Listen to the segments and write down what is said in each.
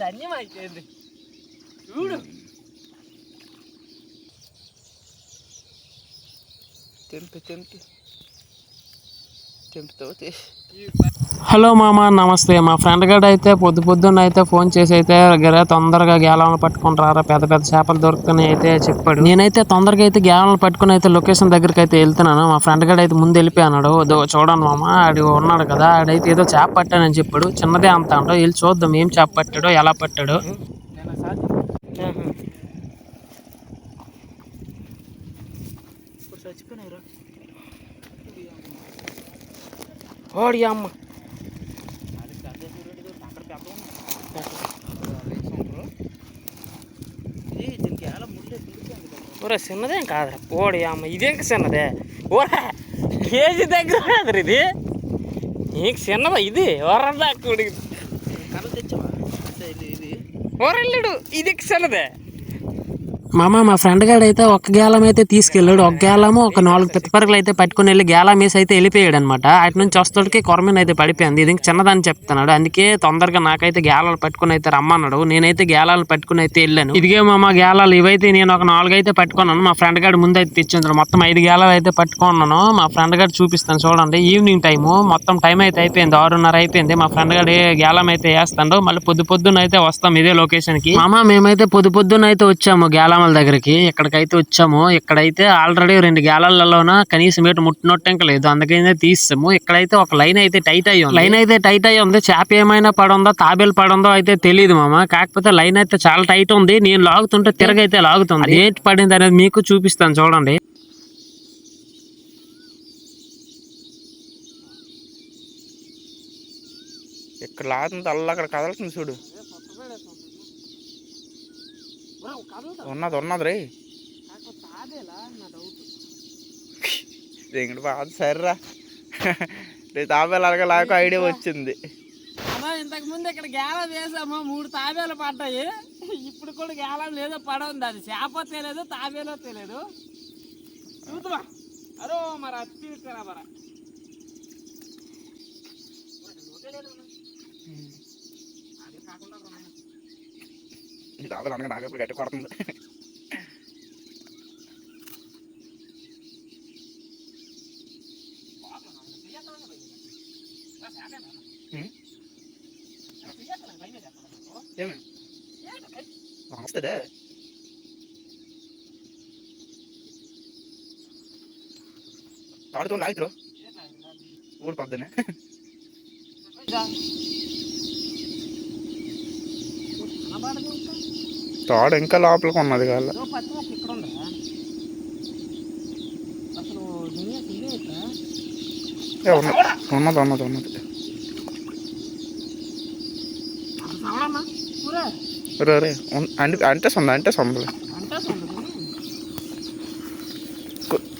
ధన్యమైపోయింది. చూడు. తెంపి తెంపి. హలో మామ నమస్తే. మా ఫ్రెండ్ గడ్ అయితే పొద్దు పొద్దున్న అయితే ఫోన్ చేసి అయితే గరే తొందరగా గేలాలను పట్టుకుని రారా పెద్ద పెద్ద చేపలు దొరుకుతాయి అయితే చెప్పాడు. నేనైతే తొందరగా అయితే గేలాలను పట్టుకుని అయితే లొకేషన్ దగ్గరికి అయితే వెళ్తున్నాను. మా ఫ్రెండ్ గడ్ అయితే ముందు వెళ్ళిపోయాడు "దో చూడండి మామ ఆడు ఉన్నాడు కదా ఆడైతే ఏదో చేప పట్టానని చెప్పాడు. చిన్నదే అంత అంటో వెళ్ళి చూద్దాం ఏం చేప పట్టాడో ఎలా పట్టాడో నేను సాధ్యం ఇప్పుడు చచ్చిపోయినాయి రా ఓడి అమ్మ అది పెద్ద సూర్యుడు అక్కడ పెద్ద ఉంది దీనికి ఎలా ముళ్ళే తిరిగిపోయింది కదా ఒరే చిన్నదేం కాదురా ఓడి అమ్మ ఇదేం చిన్నదే ఓరా కేజీ మామ మా ఫ్రెండ్ గాడు అయితే ఒక గేలం అయితే తీసుకెళ్ళాడు. ఒక గేలము ఒక నాలుగు పిత్తపరకలు అయితే పట్టుకుని వెళ్ళి గేలం వేసి అయితే వెళ్ళిపోయాడు అనమాట అటు నుంచి వస్తాడికి కొరమీన అయితే పడిపోయింది. ఇది చిన్నదని చెప్తున్నాడు. అందుకే తొందరగా నాకైతే గేలాలు పట్టుకుని అయితే రమ్మన్నాడు. నేనైతే గేలాలు పట్టుకుని అయితే వెళ్ళాను. ఇదిగే మా గేలాలు ఇవైతే నేను ఒక నాలుగు అయితే పట్టుకున్నాను. మా ఫ్రెండ్ గాడు ముందు అయితే తెచ్చింది. మొత్తం ఐదు గేలాలు అయితే పట్టుకున్నాను. మా ఫ్రెండ్ గారు చూపిస్తాను చూడండి. Evening time. మొత్తం టైం అయితే అయిపోయింది. ఆరున్నర అయిపోయింది. మా ఫ్రెండ్ గారు గేలం అయితే వేస్తాడు మళ్ళీ పొద్దు పొద్దున్న అయితే వస్తాం ఇదే లొకేషన్కి మామ మేమైతే పొద్దు పొద్దున్న అయితే వచ్చాము. గేలామల దగ్గరికి ఇక్కడికైతే వచ్చాము ఇక్కడైతే ఆల్రెడీ రెండు గేలాలలోన కనీసం ఏటు ముట్టినట్టు ఇంకా లేదు. అందుకనే తీసాము ఇక్కడైతే ఒక లైన్ అయితే టైట్ అయ్యి ఉంది. లైన్ అయితే టైట్ అయ్యి ఉంది. చేప ఏమైనా పడుందో తాబేలు పడుందో అయితే తెలియదు మామ. కాకపోతే లైన్ అయితే చాలా టైట్ ఉంది. నేను లాగుతుంటే తిరగైతే లాగుతుంది. ఏంటి పడింది అనేది మీకు చూపిస్తాను చూడండి. ఇక్కడ లాగుతుంది అల్ల అక్కడ కదలుతుంది చూడు. ఉన్నది ఉన్నది రే. ఇంకటి బాధ సర్రా. రే తాబేలు అలాగే లాగా ఐడియా వచ్చింది. అమ్మా ఇంతకు ముందు ఇక్కడ గేలం వేసాము మూడు తాబేలు పడ్డాయి. ఇప్పుడు కూడా గేలం లేదో పడవుంది. అది చేప తెలియదు తాబేలో తెలియదు చూద్దామా. అరో మరి అత్తి మరి? తాబేలు అనగా నాకు గట్టి కొడుతుంది ఉమ్. ఏమి వస్తుందే తాడుతో లాగుతురు ఊరు పొద్దునే తాడు ఇంకా లోపలికి ఉన్నది కాదు. ఉన్నది ఉన్నది ఉన్నది రే అంటే అంటే సొంద అంటే సొందలే సొంత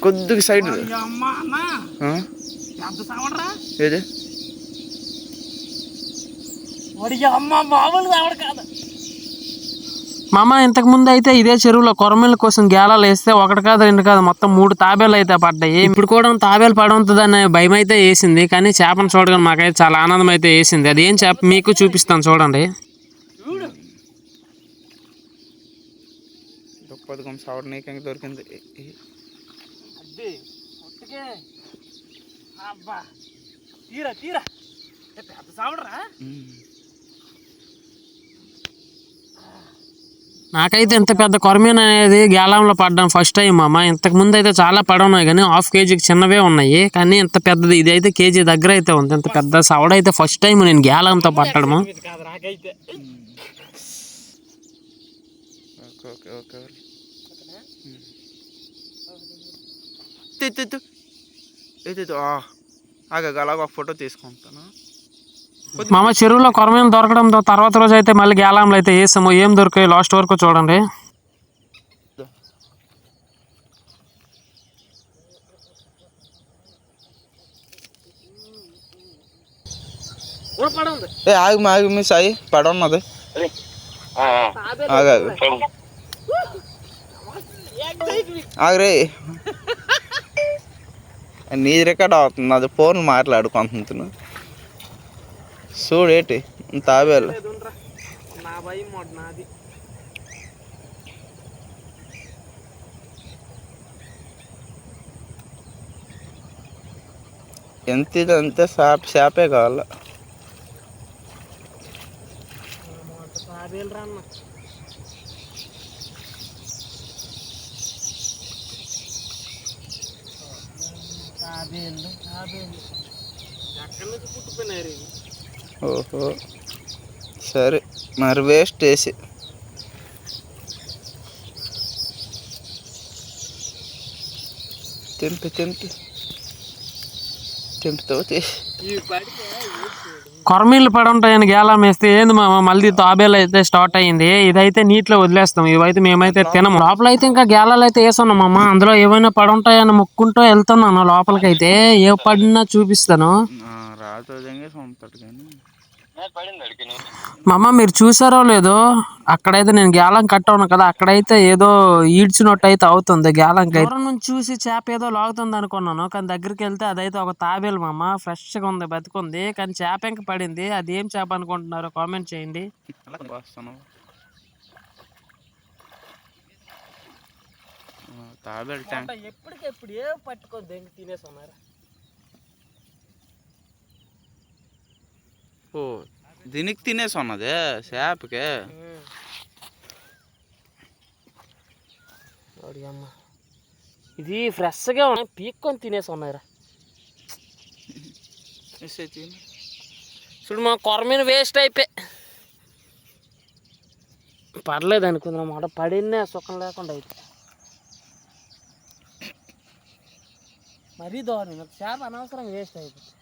కొద్దిగా సైడ్ ఏది? అమ్మ మామూలు కాదు. మామ ఇంతకు ముందు అయితే ఇదే చెరువులో కొరమీల కోసం గేలాలు వేస్తే ఒకటి కాదు రెండు కాదు మొత్తం మూడు తాబేలు అయితే పడ్డాయి. ఇప్పుడు కూడా తాబేలు పడుతుందనే భయం అయితే వేసింది కానీ చేపను చూడగానే మాకైతే చాలా ఆనందం అయితే వేసింది. అది ఏం చేప? మీకు చూపిస్తాను చూడండి. దొరికింది. తీరా తీరా. పెద్ద సావడరా నాకైతే ఇంత పెద్ద కొరమీన అనేది గేలంలో పడ్డాం ఫస్ట్ టైం అమ్మ. ఇంతకు ముందు అయితే చాలా పడవున్నాయి కానీ హాఫ్ కేజీకి చిన్నవే ఉన్నాయి. కానీ ఇంత పెద్దది ఇది అయితే కేజీ దగ్గర అయితే ఉంది. ఇంత పెద్ద సవడైతే ఫస్ట్ టైం నేను గేలంతో పట్టడము. నాకైతే అలాగ ఒక ఫోటో తీసుకుంటాను. మామ చెరువులో కొరమీన దొరకడంతో తర్వాత రోజు అయితే మళ్ళీ గేలంలో అయితే వేసాము. ఏం దొరికాయి? లాస్ట్ వరకు చూడండి. ఏ ఆగు ఆగు మిస్ అయ్యి పడ ఉన్నది ఆగరే నీ రికార్డ్ అవుతుంది. అది ఫోన్ మాట్లాడుకుంటున్నాను చూడేటి తాబేలు నా భయం మాట నాది ఎంత ఇది అంతే షాప్ షాపే కావాలి? తాబేలు రన్న తాబేలు తాబేలు. ఎక్కడి నుంచి పుట్టుకున్నారు ఓహో సరే మరి వేస్ట్ వేసి తెంపి తెంపి తెంపుతావు తీసి ఇవి పడితే కొరమీళ్ళు పడి ఉంటాయని గేలం వేస్తే ఏంది మామ మళ్ళీ తాబేలు అయితే స్టార్ట్ అయ్యింది. ఇదైతే నీటిలో వదిలేస్తాం ఇవైతే మేమైతే తినము. లోపల అయితే ఇంకా గేలాలు అయితే వేస్తున్నాం అమ్మ అందులో ఏమైనా పడి ఉంటాయని మొక్కుంటూ వెళ్తున్నాను లోపలికైతే. ఏ పడినా చూపిస్తాను. మామ మీరు చూసారో లేదో అక్కడైతే నేను గ్యాలం కట్టవును కదా అక్కడైతే ఏదో ఈడ్చినట్టు అయితే అవుతుంది గ్యాలంకి అయితే దూరం నుంచి చూసి చేప ఏదో లాగుతుంది అనుకున్నాను కానీ దగ్గరికి వెళ్తే అదైతే ఒక తాబేలు మామ ఫ్రెష్గా ఉంది బతికుంది కానీ చేప ఇంక పడింది. అది ఏం చేప అనుకుంటున్నారో కామెంట్ చేయండి. తాబేలు ఎప్పటికెప్పుడు ఏ ఓ దీనికి తినేసి ఉన్నదే అమ్మ. ఇది ఫ్రెష్గా ఉన్నాయి పీక్కొని తినేసి ఉన్నాయిరా. చూడు మా కొరమీన వేస్ట్ అయిపోయి. పడలేదు అనుకుందాం మాట పడినే సుఖం లేకుండా అయితే మరీ దారుణం చేప అనవసరం వేస్ట్ అయిపోయింది.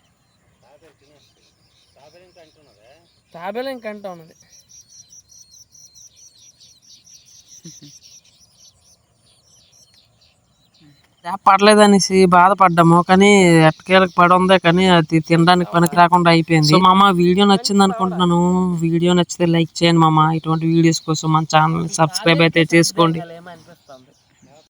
తాబేలు ఇంకంటా ఉన్నది. చేప పడలేదనేసి బాధపడ్డాము కానీ ఎట్టకేలకు పడి ఉందే కానీ అది తినడానికి పనికి రాకుండా అయిపోయింది. సో మామ వీడియో నచ్చింది అనుకుంటున్నాను. వీడియో నచ్చితే లైక్ చేయండి మామ. ఇటువంటి వీడియోస్ కోసం మన ఛానల్ సబ్స్క్రైబ్ అయితే చేసుకోండి.